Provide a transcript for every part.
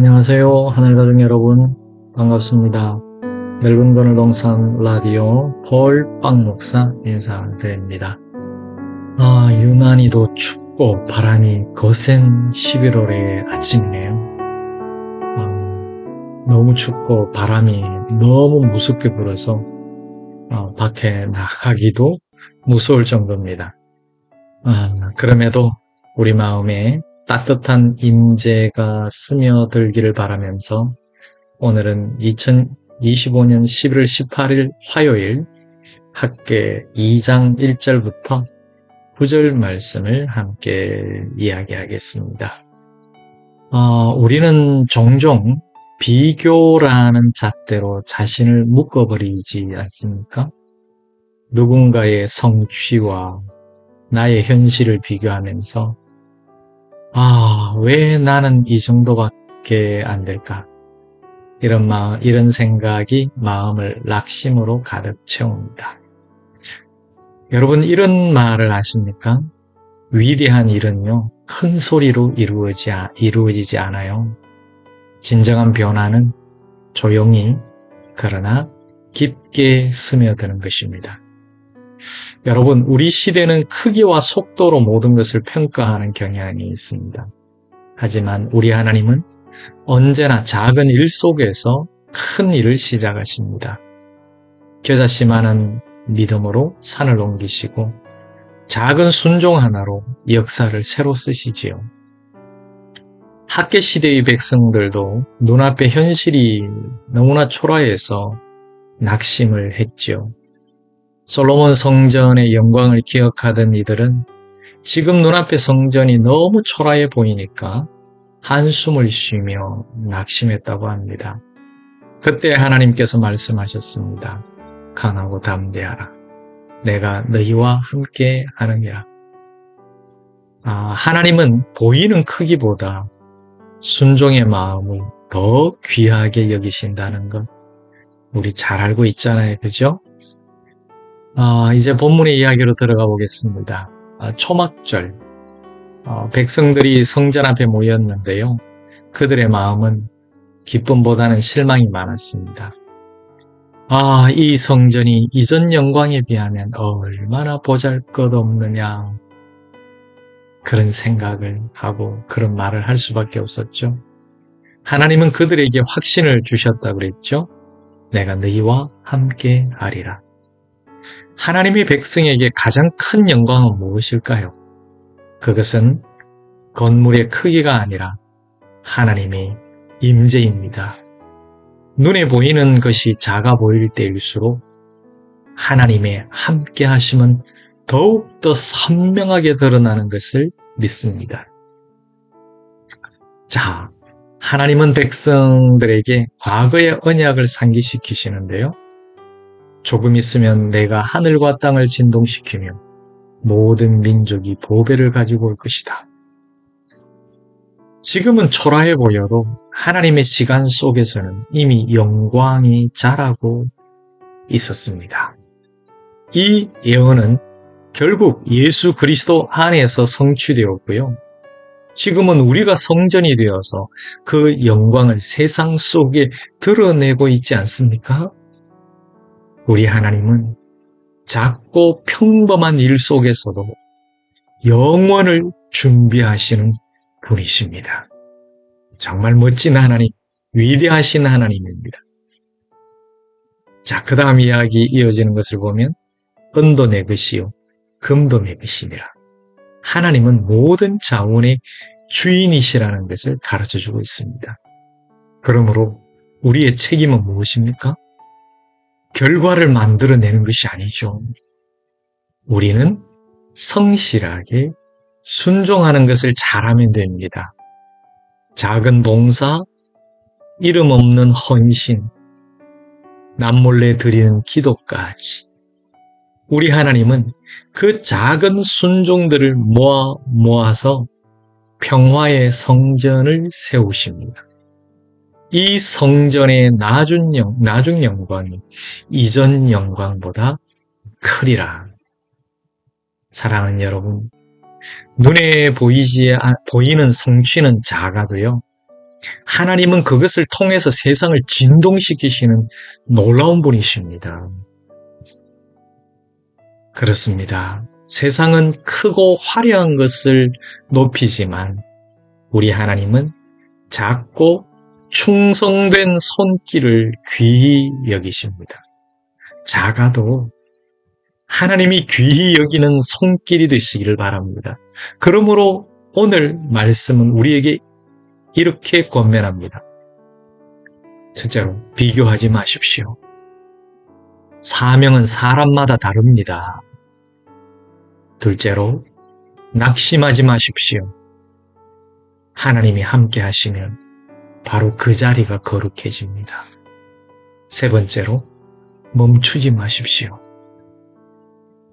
안녕하세요. 하늘가족 여러분. 반갑습니다. 넓은 거늘 동산 라디오 폴빵 목사 인사드립니다. 아, 유난히도 춥고 바람이 거센 11월의 아침이네요. 아, 너무 춥고 바람이 너무 무섭게 불어서 어, 밖에 나가기도 무서울 정도입니다. 아, 그럼에도 우리 마음에 따뜻한 임재가 스며들기를 바라면서 오늘은 2025년 11월 18일 화요일 학계 2장 1절부터 9절 말씀을 함께 이야기하겠습니다. 어, 우리는 종종 비교라는 잣대로 자신을 묶어버리지 않습니까? 누군가의 성취와 나의 현실을 비교하면서 아, 왜 나는 이 정도밖에 안 될까? 이런 마음, 이런 생각이 마음을 낙심으로 가득 채웁니다. 여러분, 이런 말을 아십니까? 위대한 일은요, 큰 소리로 이루어지, 이루어지지 않아요. 진정한 변화는 조용히, 그러나 깊게 스며드는 것입니다. 여러분, 우리 시대는 크기와 속도로 모든 것을 평가하는 경향이 있습니다. 하지만 우리 하나님은 언제나 작은 일 속에서 큰 일을 시작하십니다. 겨자씨만은 믿음으로 산을 옮기시고 작은 순종 하나로 역사를 새로 쓰시지요. 학계 시대의 백성들도 눈앞에 현실이 너무나 초라해서 낙심을 했지요. 솔로몬 성전의 영광을 기억하던 이들은 지금 눈앞에 성전이 너무 초라해 보이니까 한숨을 쉬며 낙심했다고 합니다. 그때 하나님께서 말씀하셨습니다. 강하고 담대하라. 내가 너희와 함께 하느니라. 아, 하나님은 보이는 크기보다 순종의 마음을 더 귀하게 여기신다는 것 우리 잘 알고 있잖아요. 그죠? 아, 이제 본문의 이야기로 들어가 보겠습니다. 아, 초막절. 어, 백성들이 성전 앞에 모였는데요. 그들의 마음은 기쁨보다는 실망이 많았습니다. 아, 이 성전이 이전 영광에 비하면 얼마나 보잘 것 없느냐. 그런 생각을 하고 그런 말을 할 수밖에 없었죠. 하나님은 그들에게 확신을 주셨다 그랬죠. 내가 너희와 함께 하리라. 하나님의 백성에게 가장 큰 영광은 무엇일까요? 그것은 건물의 크기가 아니라 하나님의 임재입니다. 눈에 보이는 것이 작아 보일 때일수록 하나님의 함께 하심은 더욱더 선명하게 드러나는 것을 믿습니다. 자, 하나님은 백성들에게 과거의 언약을 상기시키시는데요. 조금 있으면 내가 하늘과 땅을 진동시키며 모든 민족이 보배를 가지고 올 것이다. 지금은 초라해 보여도 하나님의 시간 속에서는 이미 영광이 자라고 있었습니다. 이 예언은 결국 예수 그리스도 안에서 성취되었고요. 지금은 우리가 성전이 되어서 그 영광을 세상 속에 드러내고 있지 않습니까? 우리 하나님은 작고 평범한 일 속에서도 영원을 준비하시는 분이십니다. 정말 멋진 하나님, 위대하신 하나님입니다. 자, 그 다음 이야기 이어지는 것을 보면 은도 내 것이요, 금도 내 것이니라. 하나님은 모든 자원의 주인이시라는 것을 가르쳐 주고 있습니다. 그러므로 우리의 책임은 무엇입니까? 결과를 만들어내는 것이 아니죠. 우리는 성실하게 순종하는 것을 잘하면 됩니다. 작은 봉사, 이름 없는 헌신, 남몰래 드리는 기도까지. 우리 하나님은 그 작은 순종들을 모아 모아서 평화의 성전을 세우십니다. 이 성전의 나중, 영, 나중 영광이 이전 영광보다 크리라. 사랑하는 여러분, 눈에 보이지, 보이는 성취는 작아도요, 하나님은 그것을 통해서 세상을 진동시키시는 놀라운 분이십니다. 그렇습니다. 세상은 크고 화려한 것을 높이지만 우리 하나님은 작고 충성된 손길을 귀히 여기십니다. 작아도 하나님이 귀히 여기는 손길이 되시기를 바랍니다. 그러므로 오늘 말씀은 우리에게 이렇게 권면합니다. 첫째로 비교하지 마십시오. 사명은 사람마다 다릅니다. 둘째로 낙심하지 마십시오. 하나님이 함께 하시면 바로 그 자리가 거룩해집니다. 세 번째로 멈추지 마십시오.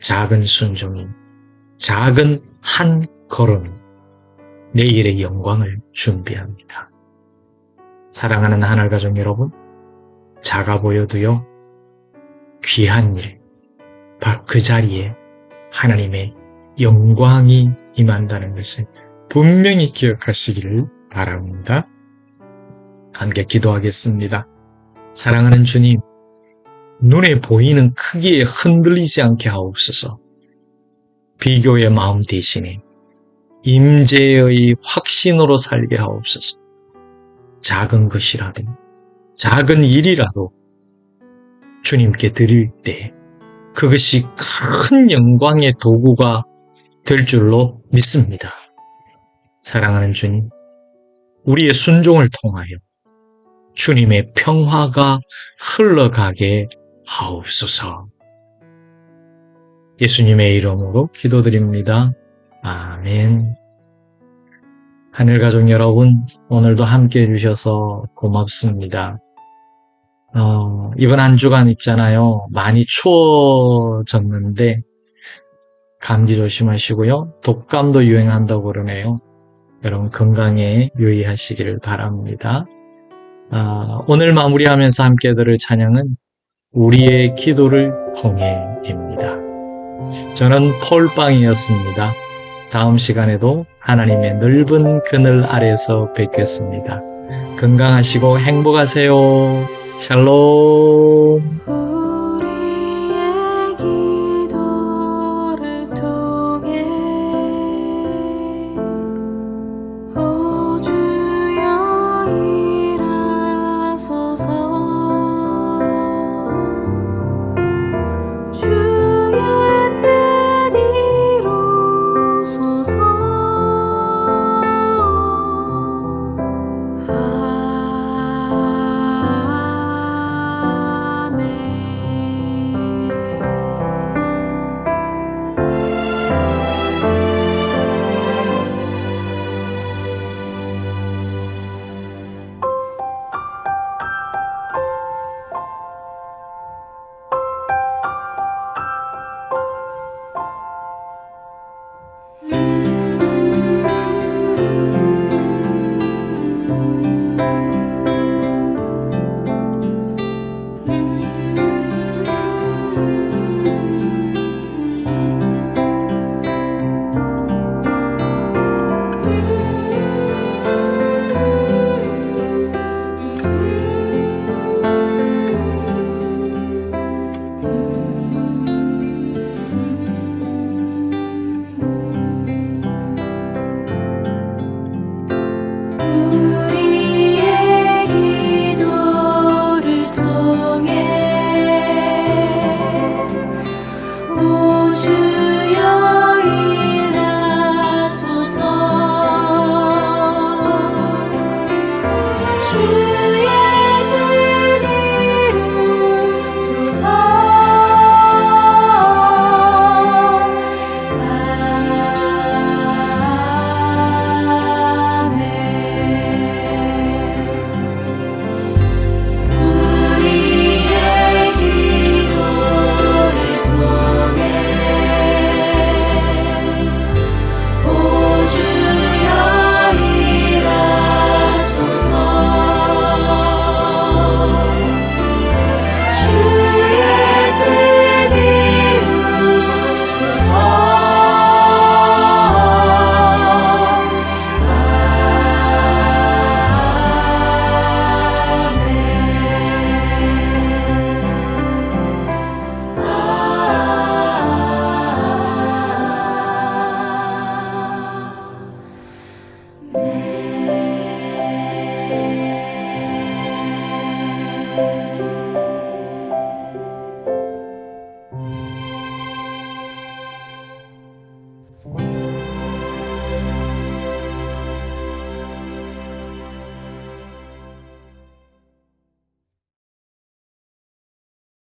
작은 순종이 작은 한 걸음이 내일의 영광을 준비합니다. 사랑하는 하늘 가족 여러분, 작아 보여도요, 귀한 일, 바로 그 자리에 하나님의 영광이 임한다는 것을 분명히 기억하시기를 바랍니다. 함께 기도하겠습니다. 사랑하는 주님, 눈에 보이는 크기에 흔들리지 않게 하옵소서. 비교의 마음 대신에 임재의 확신으로 살게 하옵소서. 작은 것이라도, 작은 일이라도 주님께 드릴 때 그것이 큰 영광의 도구가 될 줄로 믿습니다. 사랑하는 주님, 우리의 순종을 통하여 주님의 평화가 흘러가게 하옵소서. 예수님의 이름으로 기도드립니다. 아멘. 하늘 가족 여러분, 오늘도 함께 해주셔서 고맙습니다. 어, 이번 한 주간 있잖아요. 많이 추워졌는데, 감기 조심하시고요. 독감도 유행한다고 그러네요. 여러분 건강에 유의하시기를 바랍니다. 아, 오늘 마무리하면서 함께 들을 찬양은 우리의 기도를 통해입니다. 저는 폴빵이었습니다. 다음 시간에도 하나님의 넓은 그늘 아래서 뵙겠습니다. 건강하시고 행복하세요. 샬롬.